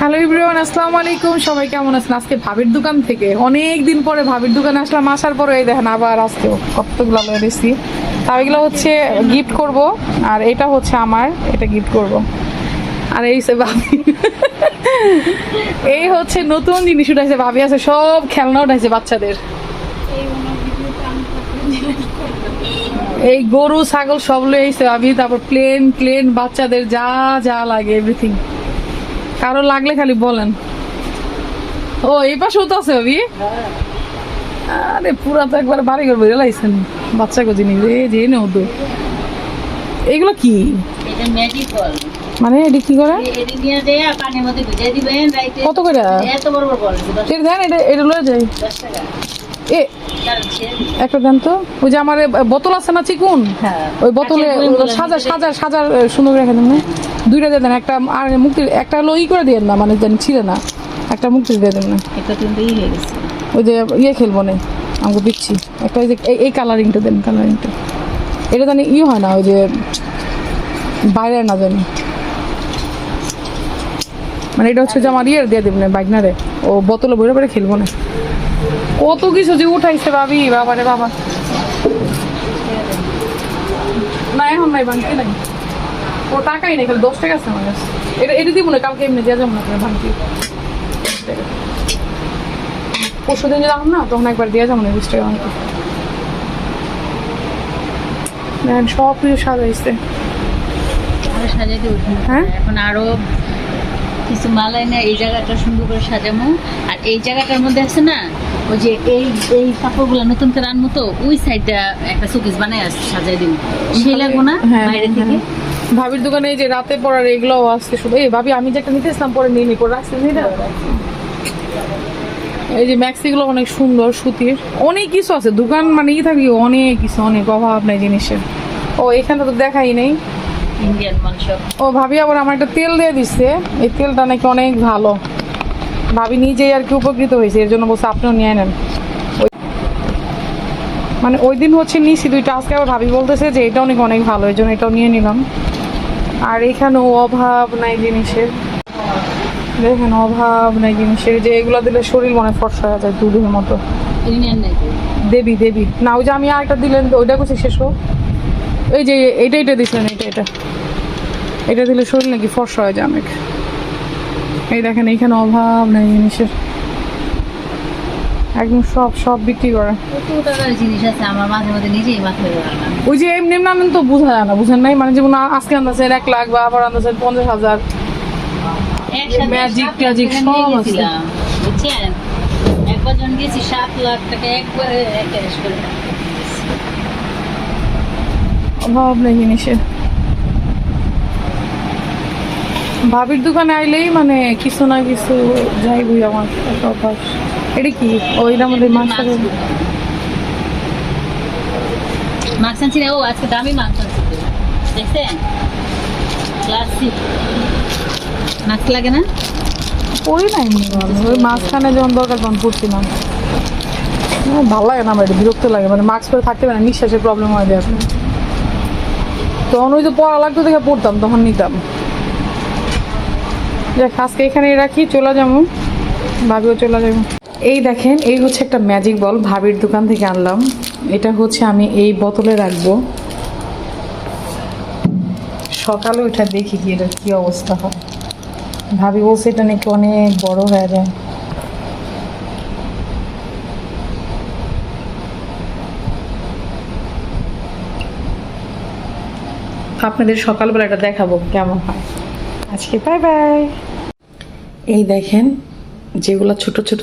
Hello ইব্রিয়ান আসসালামু আলাইকুম। সবাই কেমন আছেন? আজকে ভাবির দোকান থেকে। অনেক দিন পরে ভাবির দোকানে আসলাম। আসার পরে এই দেখেন আবার আজকে কতগুলো দিচ্ছি তাও এগুলো হচ্ছে গিফট করব, আর এটা হচ্ছে আমার, এটা গিফট করব। আর এই সে ভাবি। এই হচ্ছে নতুন জিনিস উঠাইছে ভাবি, আছে সব খেলনা উঠাইছে বাচ্চাদের। এই গরু, ছাগল সব লয়ে আইছে ভাবি। তারপর প্লেন প্লেন বাচ্চাদের যা যা লাগে এভরিথিং কারও লাগলে খালি বলেন। ও এই পাশেও তো আছে অভি আরে পুরা তো একবার বাড়ি ঘর বেরিয়ে লাইছেন। বাচ্চা জিনিস রে যে নেও তো এগুলো কি? মানে এটি কি করে? কত করে এটা এটা লয়ে যায় দশ টাকা। এ ছেড়ে। একটা দেন তো। ওই যে আমার বোতল আছে না চিকুন? হ্যাঁ। ওই বোতলে বইগুলো সাজা সাজা সাজা সুন্দর রেখে দেন না? দুইটা দিয়ে দেন একটা আর মুক্তি একটা হলো ই করে দিয়ে না মানে জানি ছিল না। একটা মুক্তি দিয়ে দেন না। ওই যে ইয়ে খেলব না আমাকে দিচ্ছি একটা ওই যে এই- কালারিংটা দেন কালারিংটা এটা জানি ই হয় না ওই যে বাইরে না জানি। মানে এটা হচ্ছে যে আমার ইয়ের দিয়ে দেবেন বাইক না রে। ও বোতলে বইরে বইরে খেলব না। কত কিছু যে উঠাইছে ভাবি বাবা রে বাবা। না এখন নাই ভাঙতি নাই। ও টাকাই নেই খালি দশ টাকা আছে আমার কাছে। এটা এটা দিব না কালকে এমনি যাব না পরশু দিন না তখন একবার দিয়ে যাব না বিশ টাকা আমাকে। সব কিছু সাজাইছে। সাজাইতে হ্যাঁ? এখন আরও কিছু মাল এনে এই জায়গাটা সুন্দর করে সাজামো। আর এই জায়গাটার মধ্যে আছে না ওই যে এই এই কাপড়গুলো নতুন করে আনব তো ওই সাইডটা একটা শোকেস আছে সাজাই দিব। সেই লাগবো না হ্যাঁ, বাইরে হ্যাঁ। থেকে ভাবির দোকানে এই যে রাতে পড়ার এগুলো আজকে শুধু। এই ভাবি আমি যে একটা নিতে এসলাম পরে নিয়ে নি করে রাখছি না। এই যে ম্যাক্সিগুলো অনেক সুন্দর সুতির। অনেক কিছু আছে দোকান মানে ই থাকি অনেক কিছু অনেক অভাব নাই জিনিসের। ও এখানে তো দেখাই নেই। ইন্ডিয়ান মাংস। ও ভাবি আবার আমার একটা তেল দিয়ে দিচ্ছে। এই তেলটা নাকি অনেক ভালো। ভাবি নিজেই আর কি উপকৃত হয়েছে এর জন্য বলছে আপনিও নিয়ে নেন। মানে ওই দিন হচ্ছে নিছি দুইটা আজকে আবার ভাবি বলতেছে যে এটা অনেক অনেক ভালো এই জন্য এটাও নিয়ে নিলাম। আর এখানেও অভাব নাই জিনিসের। দেখেন অভাব নাই জিনিসের যে এগুলো দিলে শরীর মনে ফর্সা হয়ে যায় দুধের মতো। দেবী দেবী। না ওই যে আমি আরেকটা দিলেন ওইটা করছি শেষ হোক। এই যে এইটা এটা দিছিলেন এটা এটা এটা দিলে শরীর নাকি ফর্সা হয়ে যায় অনেক। এই দেখেন এইখানে অভাব নাই জিনিসের। একদম সব সব বিক্রি করে। জিনিস আছে আমার মাঝে মাঝে নিজেই মাথায় ওই যে এমনি এমনি আনেন তো বোঝা যায় না বুঝেন নাই? মানে যেমন আজকে আনতেছেন এক লাখ বা আবার আনতেছেন পঞ্চাশ হাজার। লাখ ট্যাজিক সব আছে। বুঝছেন? একবার যখন গেছি সাত লাখ টাকা একবারে ক্যাশ করে। অভাব নেই জিনিসের। ভাবির দোকানে আইলেই মানে কিছু না কিছু যাইবই আমার একটা অভ্যাস। এটা কি? ওইটার মধ্যে মাছ মাছ আনছি না ও আজকে দামি মাছ আনছি। দেখছেন? ক্লাসিক মাছ লাগে না? পড়ি নাই। ওই মাঝখানে যখন দরকার তখন পড়ছিলাম আমার ভালো লাগে না আমার বিরক্ত লাগে। মানে মাস্ক পরে থাকতে পারে নিঃশ্বাসের প্রবলেম হয় যায় তখন ওই যে পড়া লাগতো দেখে পড়তাম তখন নিতাম। যাক, আজকে এখানে রাখি, চলে যাব। ভাবিও চলে যাব। এই দেখেন, এই হচ্ছে একটা ম্যাজিক বল ভাবির দোকান থেকে আনলাম। এটা হচ্ছে আমি এই বোতলে রাখব। সকালে ওইটা দেখি কি এটা কি অবস্থা হয়। ভাবি বলছে এটা নাকি অনেক বড় হয়ে যায়। আপনাদের সকালবেলা এটা দেখাবো কেমন হয়। আজকে বাই বাই এই দেখেন যেগুলো ছোট ছোট